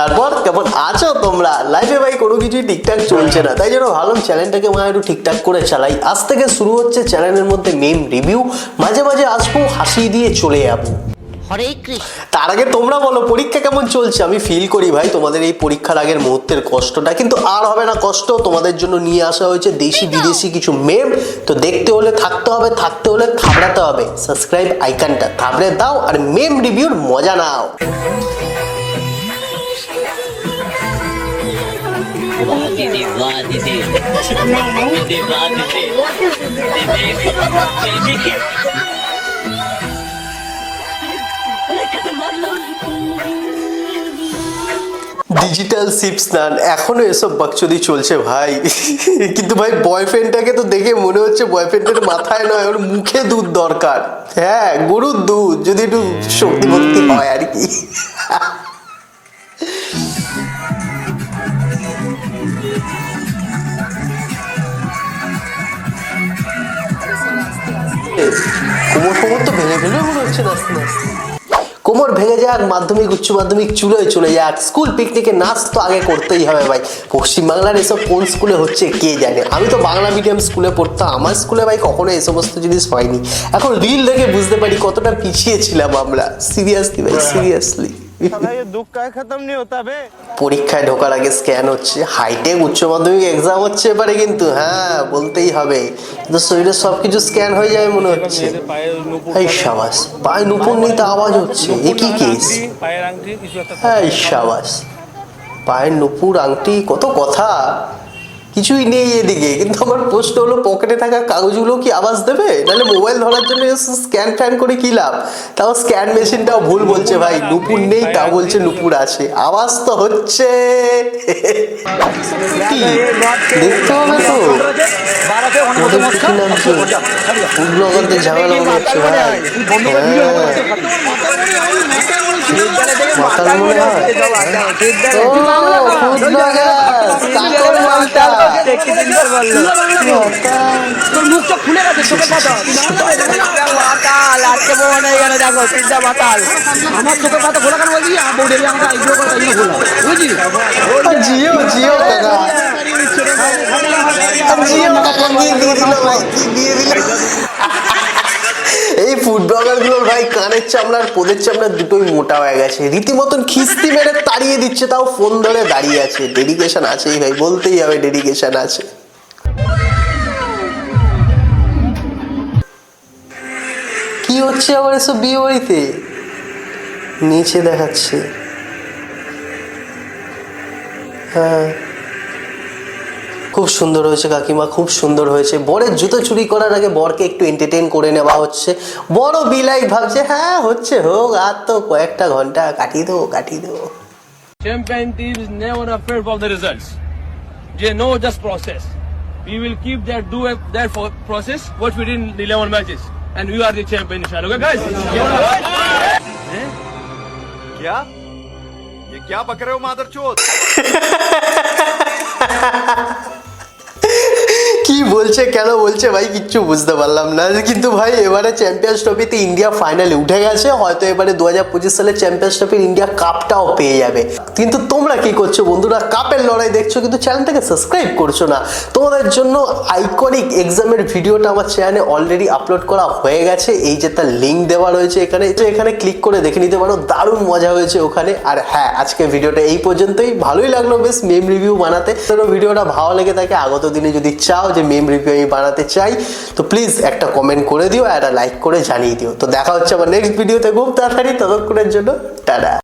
তারপর কেমন আছো তোমরা? লাইফে ভাই কোনো কিছুই ঠিকঠাক চলছে না। তাই জন্য ভাবলাম চ্যানেলটাকে মা একটু ঠিকঠাক করে চালাই। আজ থেকে শুরু হচ্ছে চ্যানেলের মধ্যে মেম রিভিউ মাঝে মাঝে আসব হাসি দিয়ে চলে যাব। হরে কৃষ্ণ। তার আগে তোমরা বলো পরীক্ষা কেমন চলছে? আমি ফিল করি ভাই তোমাদের এই পরীক্ষার আগের মুহূর্তের কষ্টটা। কিন্তু আর হবে না কষ্ট তোমাদের জন্য নিয়ে আসা হয়েছে দেশি বিদেশি কিছু মেম তো দেখতে হলে থাকতে হবে থাকতে হলে থাবড়াতে হবে। সাবস্ক্রাইব আইকনটা থাবড়ে দাও আর মেম রিভিউর মজা নাও। ডিজিটাল সিপ স্নান এখনও এসব বাকচুদি চলছে ভাই। কিন্তু ভাই বয়ফ্রেন্ডটাকে তো দেখে মনে হচ্ছে বয়ফ্রেন্ডের মাথায় নয়, ওর মুখে দুধ দরকার। হ্যাঁ গরুর দুধ, যদি একটু শক্তি ভক্তি হয় আর কি। কোমর কোমর তো ভেঙে ফেলবে মনে হচ্ছে আস্তে আস্তে। কোমর ভেঙে যাক মাধ্যমিক উচ্চ মাধ্যমিক চুলোয় চলে যাক স্কুল পিকনিকে নাচ তো আগে করতেই হবে ভাই। পশ্চিমবাংলার এসব কোন স্কুলে হচ্ছে কে জানে? আমি তো বাংলা মিডিয়াম স্কুলে পড়তাম। আমার স্কুলে ভাই কখনো এই সমস্ত জিনিস হয়নি। এখন রিল দেখে বুঝতে পারি কতটা পিছিয়ে ছিলাম আমরা। সিরিয়াসলি ভাই সিরিয়াসলি পরীক্ষায় ঢোকার আগে স্ক্যান হচ্ছে হাইটেক উচ্চ মাধ্যমিক এক্সাম হচ্ছে এবারে কিন্তু হ্যাঁ বলতেই হবে। কিন্তু শরীরে সবকিছু স্ক্যান হয়ে যাবে মনে হচ্ছে। এই সাবাস পায়ে নুপুর নিতে আওয়াজ হচ্ছে এ কি কেস হ্যাঁ সাবাস পায়ের নুপুর আংটি কত কথা। কিছুই নেই এদিকে। কিন্তু আমার প্রশ্ন হলো পকেটে থাকা কাগজগুলো কি আওয়াজ দেবে? নাহলে মোবাইল ধরার জন্য স্ক্যান ফ্যান করে কি লাভ? তাও স্ক্যান মেশিনটাও ভুল বলছে ভাই। নুপুর নেই, তাও বলছে নুপুর আছে। আওয়াজ তো হচ্ছে। দেখতে হবে তো। ঝামেলা হচ্ছে ভাই। তোর মুখ চোখ খুলে গেছে চোখে পাতা মাতাল আজকে বউ নেই গেলে দেখো তিনটা মাতাল আমার চোখে পাতা খোলা কেন বলছি বউ ডেলি আমাকে এগুলো করে এগুলো খোলা বুঝলি জিও জিও জিও দিয়ে দিল ভাই দিয়ে দিল এই ফুড ব্লগারগুলোর ভাই কানের চামড়ার পোদের চামড়া দুটোই মোটা হয়ে গেছে। রীতিমতন খিস্তি মেরে তাড়িয়ে দিচ্ছে, তাও ফোন ধরে দাঁড়িয়ে আছে। ডেডিকেশন আছেই ভাই, বলতেই হবে ডেডিকেশন আছে। কি হচ্ছে আবার এসব বিয়ে বাড়িতে? নিচে দেখাচ্ছে। হ্যাঁ। খুব সুন্দর হয়েছে কাকিমা খুব সুন্দর হয়েছে বরের জুতো চুরি করার আগে বরকে একটু এন্টারটেন করে নেওয়া হচ্ছে বড় বিলাই ভাবছে হ্যাঁ হচ্ছে হোক আর তো কয়েকটা ঘন্টা কাটিয়ে দেবো কাটিয়ে দেবো Champion team is never afraid of the results. They know just process. We will keep that do that for process what we did in the 11 matches. And we are the champion, inshallah. Okay, guys? क्या ये क्या पक रहे हो मादर কি его বলছে, কেন বলছে ভাই? কিচ্ছু বুঝতে পারলাম না। কিন্তু ভাই, এবারে চ্যাম্পিয়ন্স ট্রফিতে ইন্ডিয়া ফাইনালে উঠে গেছে। হয়তো এবারে দু হাজার পঁচিশ সালে চ্যাম্পিয়ন্স ট্রফির ইন্ডিয়া কাপটাও পেয়ে যাবে। কিন্তু তোমরা কি করছ বন্ধুরা? কাপের লড়াই দেখছ, কিন্তু চ্যানেলটাকে সাবস্ক্রাইব করছ না। তোমাদের জন্য আইকনিক এক্সামের ভিডিওটা আমার চ্যানেলে অলরেডি আপলোড করা হয়ে গেছে। এই যে তার লিঙ্ক দেওয়া রয়েছে এখানে। এখানে ক্লিক করে দেখে নিতে পারো। দারুণ মজা হয়েছে ওখানে। আর হ্যাঁ আজকে ভিডিওটা এই পর্যন্তই। ভালোই লাগল বেশ মেম রিভিউ বানাতে। ভিডিওটা ভালো লেগে থাকে, আগত দিনে যদি চাও যে মেম রিভিউ আমি বানাতে চাই, তো প্লিজ একটা কমেন্ট করে দিও আর একটা লাইক করে জানিয়ে দিও। তো দেখা হচ্ছে আমার নেক্সট ভিডিওতে খুব তাড়াতাড়ি, ততক্ষণের জন্য টাটা।